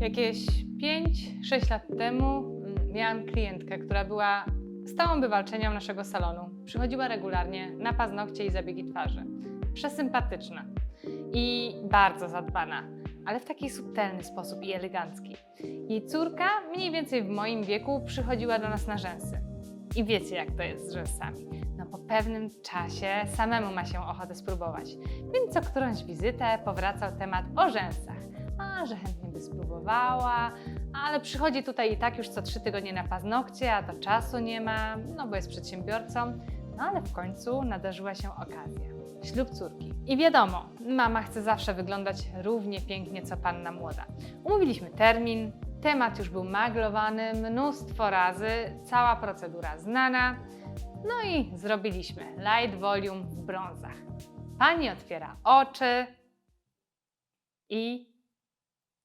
Jakieś 5-6 lat temu mm, miałam klientkę, która była stałą bywalczynią naszego salonu. Przychodziła regularnie na paznokcie i zabiegi twarzy. Przesympatyczna i bardzo zadbana, ale w taki subtelny sposób i elegancki. Jej córka, mniej więcej w moim wieku, przychodziła do nas na rzęsy. I wiecie, jak to jest z rzęsami. No po pewnym czasie samemu ma się ochotę spróbować. Więc co którąś wizytę powracał temat o rzęsach. A, że chętnie by spróbowała, ale przychodzi tutaj i tak już co trzy tygodnie na paznokcie, a to czasu nie ma, no bo jest przedsiębiorcą. No ale w końcu nadarzyła się okazja. Ślub córki. I wiadomo, mama chce zawsze wyglądać równie pięknie co panna młoda. Umówiliśmy termin, temat już był maglowany mnóstwo razy, cała procedura znana. No i zrobiliśmy light volume w brązach. Pani otwiera oczy i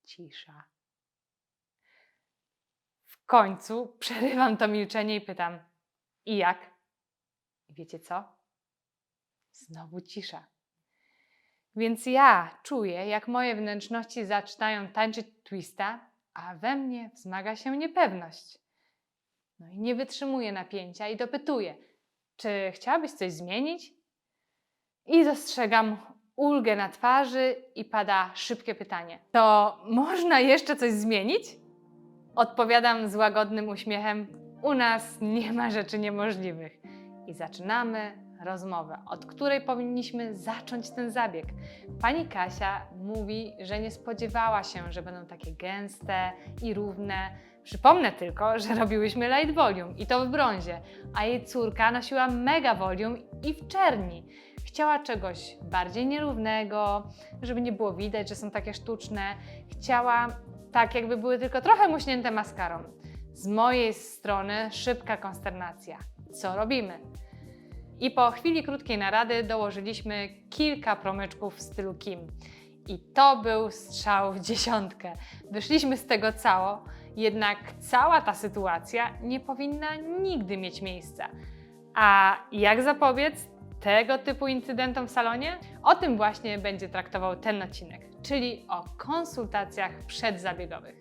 cisza. W końcu przerywam to milczenie i pytam: I jak? I wiecie co? Znowu cisza. Więc ja czuję, jak moje wnętrzności zaczynają tańczyć twista, a we mnie wzmaga się niepewność. No i nie wytrzymuję napięcia i dopytuję, czy chciałabyś coś zmienić? I dostrzegam ulgę na twarzy i pada szybkie pytanie. To można jeszcze coś zmienić? Odpowiadam z łagodnym uśmiechem: U nas nie ma rzeczy niemożliwych. I zaczynamy rozmowę, od której powinniśmy zacząć ten zabieg. Pani Kasia mówi, że nie spodziewała się, że będą takie gęste i równe. Przypomnę tylko, że robiłyśmy light volume i to w brązie, a jej córka nosiła mega volume i w czerni. Chciała czegoś bardziej nierównego, żeby nie było widać, że są takie sztuczne. Chciała tak, jakby były tylko trochę muśnięte maskarą. Z mojej strony szybka konsternacja. Co robimy? I po chwili krótkiej narady dołożyliśmy kilka promyczków w stylu Kim. I to był strzał w dziesiątkę. Wyszliśmy z tego cało, jednak cała ta sytuacja nie powinna nigdy mieć miejsca. A jak zapobiec tego typu incydentom w salonie? O tym właśnie będzie traktował ten odcinek, czyli o konsultacjach przedzabiegowych.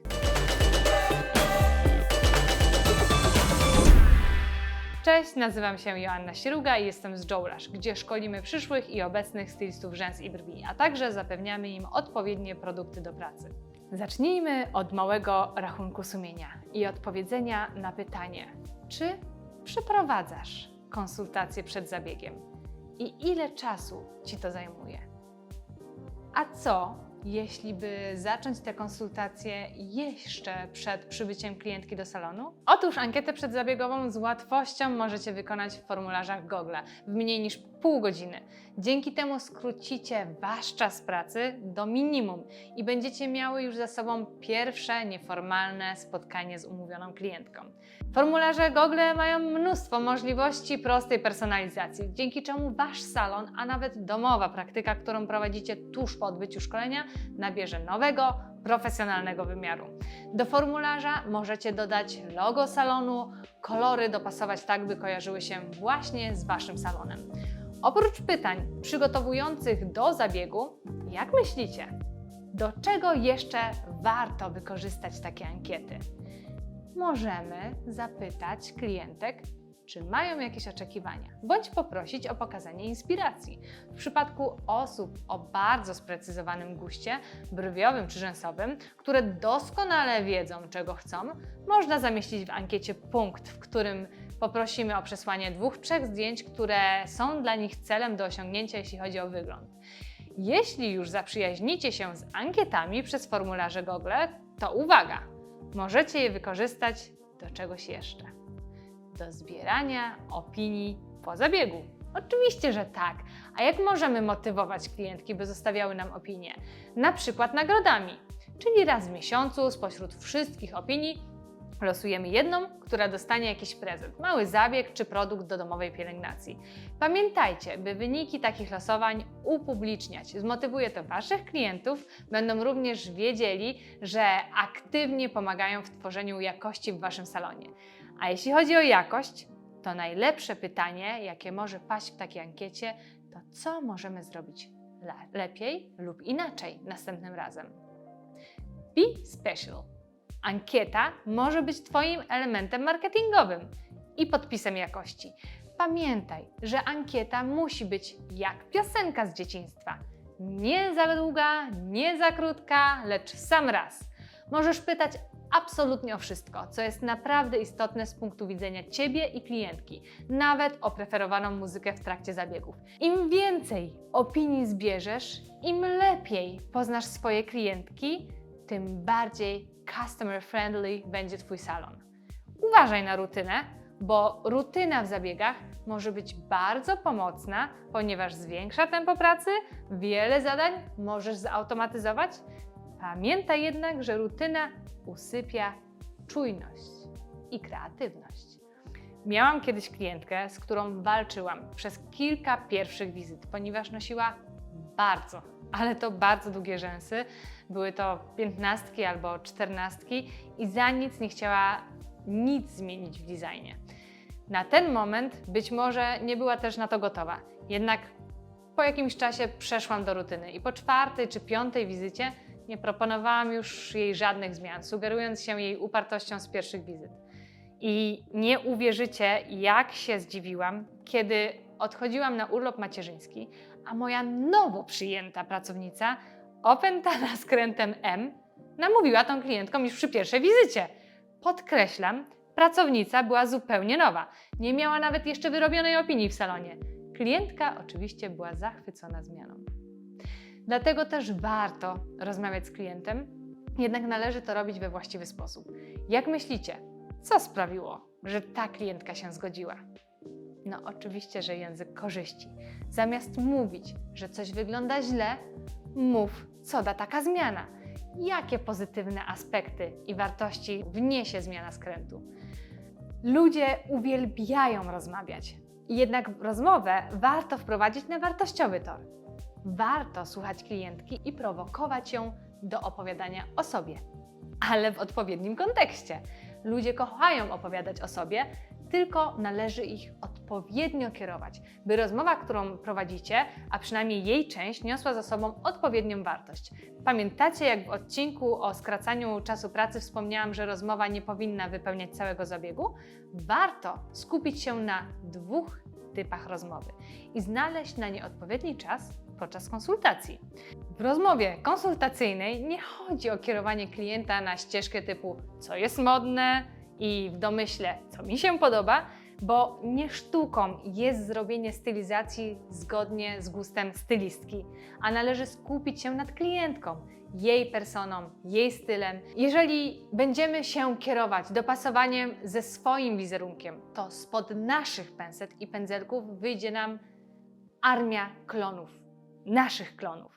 Cześć, nazywam się Joanna Śruga i jestem z Joulash, gdzie szkolimy przyszłych i obecnych stylistów rzęs i brwi, a także zapewniamy im odpowiednie produkty do pracy. Zacznijmy od małego rachunku sumienia i odpowiedzenia na pytanie, czy przeprowadzasz konsultacje przed zabiegiem i ile czasu Ci to zajmuje? A co, jeśli by zacząć te konsultacje jeszcze przed przybyciem klientki do salonu? Otóż ankietę przedzabiegową z łatwością możecie wykonać w formularzach Google w mniej niż pół godziny. Dzięki temu skrócicie Wasz czas pracy do minimum i będziecie miały już za sobą pierwsze nieformalne spotkanie z umówioną klientką. Formularze Google mają mnóstwo możliwości prostej personalizacji, dzięki czemu Wasz salon, a nawet domowa praktyka, którą prowadzicie tuż po odbyciu szkolenia, nabierze nowego, profesjonalnego wymiaru. Do formularza możecie dodać logo salonu, kolory dopasować tak, by kojarzyły się właśnie z Waszym salonem. Oprócz pytań przygotowujących do zabiegu, jak myślicie, do czego jeszcze warto wykorzystać takie ankiety? Możemy zapytać klientek, czy mają jakieś oczekiwania, bądź poprosić o pokazanie inspiracji. W przypadku osób o bardzo sprecyzowanym guście, brwiowym czy rzęsowym, które doskonale wiedzą, czego chcą, można zamieścić w ankiecie punkt, w którym poprosimy o przesłanie dwóch, trzech zdjęć, które są dla nich celem do osiągnięcia, jeśli chodzi o wygląd. Jeśli już zaprzyjaźnicie się z ankietami przez formularze Google, to uwaga! Możecie je wykorzystać do czegoś jeszcze do zbierania opinii po zabiegu. Oczywiście, że tak. A jak możemy motywować klientki, by zostawiały nam opinie? Na przykład nagrodami. Czyli raz w miesiącu spośród wszystkich opinii losujemy jedną, która dostanie jakiś prezent, mały zabieg czy produkt do domowej pielęgnacji. Pamiętajcie, by wyniki takich losowań upubliczniać. Zmotywuje to Waszych klientów, będą również wiedzieli, że aktywnie pomagają w tworzeniu jakości w Waszym salonie. A jeśli chodzi o jakość, to najlepsze pytanie, jakie może paść w takiej ankiecie, to co możemy zrobić le lepiej lub inaczej następnym razem. Be special. Ankieta może być Twoim elementem marketingowym i podpisem jakości. Pamiętaj, że ankieta musi być jak piosenka z dzieciństwa. Nie za długa, nie za krótka, lecz w sam raz. Możesz pytać absolutnie o wszystko, co jest naprawdę istotne z punktu widzenia Ciebie i klientki, nawet o preferowaną muzykę w trakcie zabiegów. Im więcej opinii zbierzesz, im lepiej poznasz swoje klientki, tym bardziej customer friendly będzie Twój salon. Uważaj na rutynę, bo rutyna w zabiegach może być bardzo pomocna, ponieważ zwiększa tempo pracy, wiele zadań możesz zautomatyzować. Pamiętaj jednak, że rutyna usypia czujność i kreatywność. Miałam kiedyś klientkę, z którą walczyłam przez kilka pierwszych wizyt, ponieważ nosiła bardzo, ale to bardzo długie rzęsy. Były to piętnastki albo czternastki i za nic nie chciała nic zmienić w designie. Na ten moment być może nie była też na to gotowa. Jednak po jakimś czasie przeszłam do rutyny i po czwartej czy piątej wizycie nie proponowałam już jej żadnych zmian, sugerując się jej upartością z pierwszych wizyt. I nie uwierzycie, jak się zdziwiłam, kiedy odchodziłam na urlop macierzyński, a moja nowo przyjęta pracownica, opętana skrętem M, namówiła tą klientką już przy pierwszej wizycie. Podkreślam, pracownica była zupełnie nowa. Nie miała nawet jeszcze wyrobionej opinii w salonie. Klientka oczywiście była zachwycona zmianą. Dlatego też warto rozmawiać z klientem, jednak należy to robić we właściwy sposób. Jak myślicie, co sprawiło, że ta klientka się zgodziła? No, oczywiście, że język korzyści. Zamiast mówić, że coś wygląda źle, mów, co da taka zmiana. Jakie pozytywne aspekty i wartości wniesie zmiana skrętu? Ludzie uwielbiają rozmawiać, jednak rozmowę warto wprowadzić na wartościowy tor. Warto słuchać klientki i prowokować ją do opowiadania o sobie, ale w odpowiednim kontekście. Ludzie kochają opowiadać o sobie, tylko należy ich odpowiednio kierować, by rozmowa, którą prowadzicie, a przynajmniej jej część, niosła za sobą odpowiednią wartość. Pamiętacie, jak w odcinku o skracaniu czasu pracy wspomniałam, że rozmowa nie powinna wypełniać całego zabiegu? Warto skupić się na dwóch typach rozmowy i znaleźć na nie odpowiedni czas podczas konsultacji. W rozmowie konsultacyjnej nie chodzi o kierowanie klienta na ścieżkę typu co jest modne i w domyśle co mi się podoba, bo nie sztuką jest zrobienie stylizacji zgodnie z gustem stylistki, a należy skupić się nad klientką, jej personą, jej stylem. Jeżeli będziemy się kierować dopasowaniem ze swoim wizerunkiem, to spod naszych penset i pędzelków wyjdzie nam armia klonów, naszych klonów.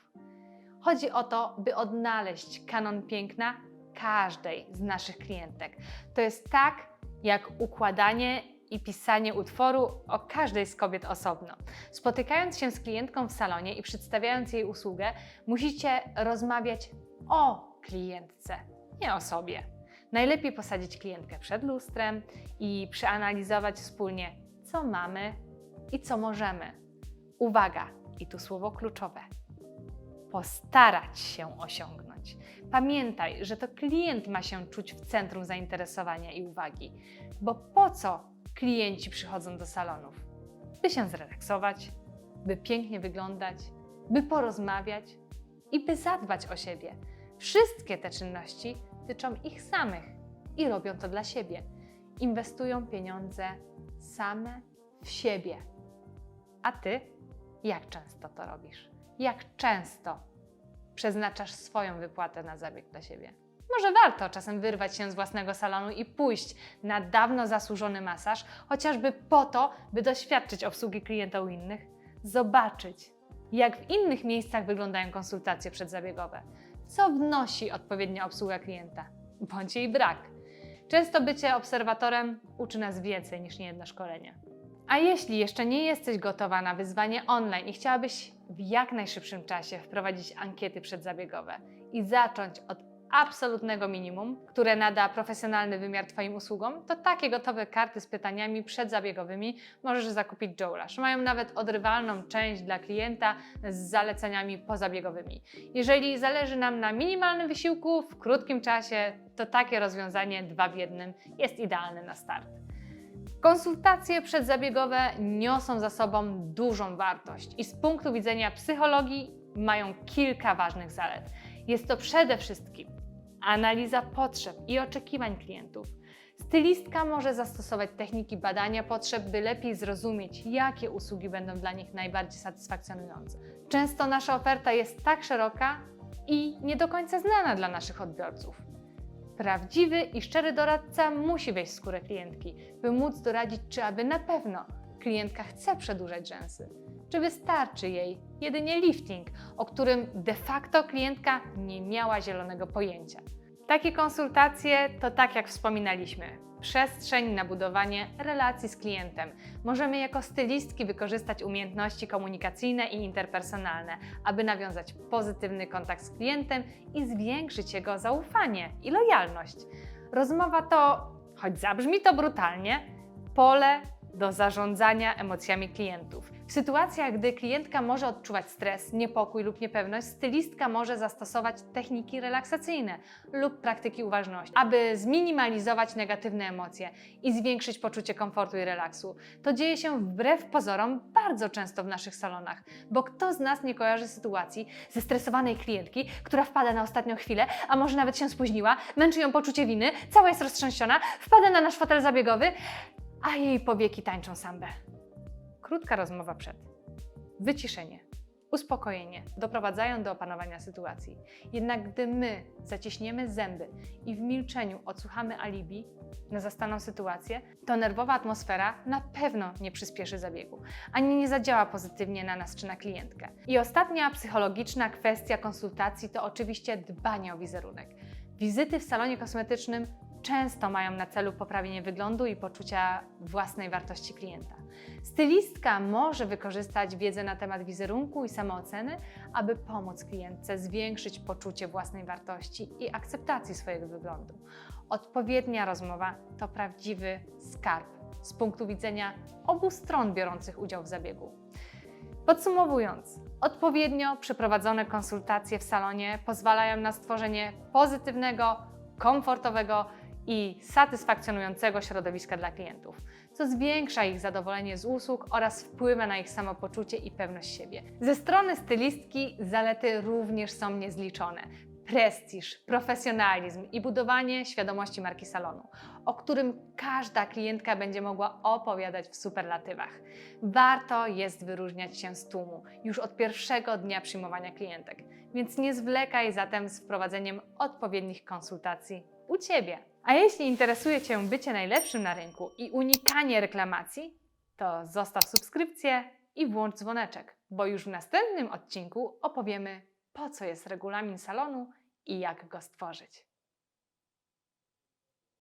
Chodzi o to, by odnaleźć kanon piękna każdej z naszych klientek. To jest tak, jak układanie i pisanie utworu o każdej z kobiet osobno. Spotykając się z klientką w salonie i przedstawiając jej usługę, musicie rozmawiać o klientce, nie o sobie. Najlepiej posadzić klientkę przed lustrem i przeanalizować wspólnie, co mamy i co możemy. Uwaga, i tu słowo kluczowe. Postarać się osiągnąć. Pamiętaj, że to klient ma się czuć w centrum zainteresowania i uwagi, bo po co klienci przychodzą do salonów? By się zrelaksować, by pięknie wyglądać, by porozmawiać i by zadbać o siebie. Wszystkie te czynności tyczą ich samych i robią to dla siebie. Inwestują pieniądze same w siebie. A ty jak często to robisz? Jak często przeznaczasz swoją wypłatę na zabieg dla siebie? Może warto czasem wyrwać się z własnego salonu i pójść na dawno zasłużony masaż, chociażby po to, by doświadczyć obsługi klienta u innych, zobaczyć, jak w innych miejscach wyglądają konsultacje przedzabiegowe, co wnosi odpowiednia obsługa klienta, bądź jej brak. Często bycie obserwatorem uczy nas więcej niż niejedno szkolenie. A jeśli jeszcze nie jesteś gotowa na wyzwanie online i chciałabyś w jak najszybszym czasie wprowadzić ankiety przedzabiegowe i zacząć od absolutnego minimum, które nada profesjonalny wymiar Twoim usługom, to takie gotowe karty z pytaniami przedzabiegowymi możesz zakupić Joelash. Mają nawet odrywalną część dla klienta z zaleceniami pozabiegowymi. Jeżeli zależy nam na minimalnym wysiłku w krótkim czasie, to takie rozwiązanie dwa w jednym jest idealne na start. Konsultacje przedzabiegowe niosą za sobą dużą wartość i z punktu widzenia psychologii mają kilka ważnych zalet. Jest to przede wszystkim analiza potrzeb i oczekiwań klientów. Stylistka może zastosować techniki badania potrzeb, by lepiej zrozumieć, jakie usługi będą dla nich najbardziej satysfakcjonujące. Często nasza oferta jest tak szeroka i nie do końca znana dla naszych odbiorców. Prawdziwy i szczery doradca musi wejść w skórę klientki, by móc doradzić, czy aby na pewno klientka chce przedłużać rzęsy, czy wystarczy jej jedynie lifting, o którym de facto klientka nie miała zielonego pojęcia. Takie konsultacje to tak jak wspominaliśmy, przestrzeń na budowanie relacji z klientem. Możemy jako stylistki wykorzystać umiejętności komunikacyjne i interpersonalne, aby nawiązać pozytywny kontakt z klientem i zwiększyć jego zaufanie i lojalność. Rozmowa to, choć zabrzmi to brutalnie, pole do zarządzania emocjami klientów. W sytuacjach, gdy klientka może odczuwać stres, niepokój lub niepewność, stylistka może zastosować techniki relaksacyjne lub praktyki uważności, aby zminimalizować negatywne emocje i zwiększyć poczucie komfortu i relaksu. To dzieje się wbrew pozorom bardzo często w naszych salonach, bo kto z nas nie kojarzy sytuacji zestresowanej klientki, która wpada na ostatnią chwilę, a może nawet się spóźniła, męczy ją poczucie winy, cała jest roztrzęsiona, wpada na nasz fotel zabiegowy, a jej powieki tańczą sambę. Krótka rozmowa przed. Wyciszenie, uspokojenie doprowadzają do opanowania sytuacji. Jednak gdy my zaciśniemy zęby i w milczeniu odsłuchamy alibi na zastaną sytuację, to nerwowa atmosfera na pewno nie przyspieszy zabiegu, ani nie zadziała pozytywnie na nas czy na klientkę. I ostatnia psychologiczna kwestia konsultacji to oczywiście dbanie o wizerunek. Wizyty w salonie kosmetycznym często mają na celu poprawienie wyglądu i poczucia własnej wartości klienta. Stylistka może wykorzystać wiedzę na temat wizerunku i samooceny, aby pomóc klientce zwiększyć poczucie własnej wartości i akceptacji swojego wyglądu. Odpowiednia rozmowa to prawdziwy skarb z punktu widzenia obu stron biorących udział w zabiegu. Podsumowując, odpowiednio przeprowadzone konsultacje w salonie pozwalają na stworzenie pozytywnego, komfortowego i satysfakcjonującego środowiska dla klientów, co zwiększa ich zadowolenie z usług oraz wpływa na ich samopoczucie i pewność siebie. Ze strony stylistki zalety również są niezliczone. Prestiż, profesjonalizm i budowanie świadomości marki salonu, o którym każda klientka będzie mogła opowiadać w superlatywach. Warto jest wyróżniać się z tłumu już od pierwszego dnia przyjmowania klientek, więc nie zwlekaj zatem z wprowadzeniem odpowiednich konsultacji u Ciebie. A jeśli interesuje Cię bycie najlepszym na rynku i unikanie reklamacji, to zostaw subskrypcję i włącz dzwoneczek, bo już w następnym odcinku opowiemy, po co jest regulamin salonu i jak go stworzyć.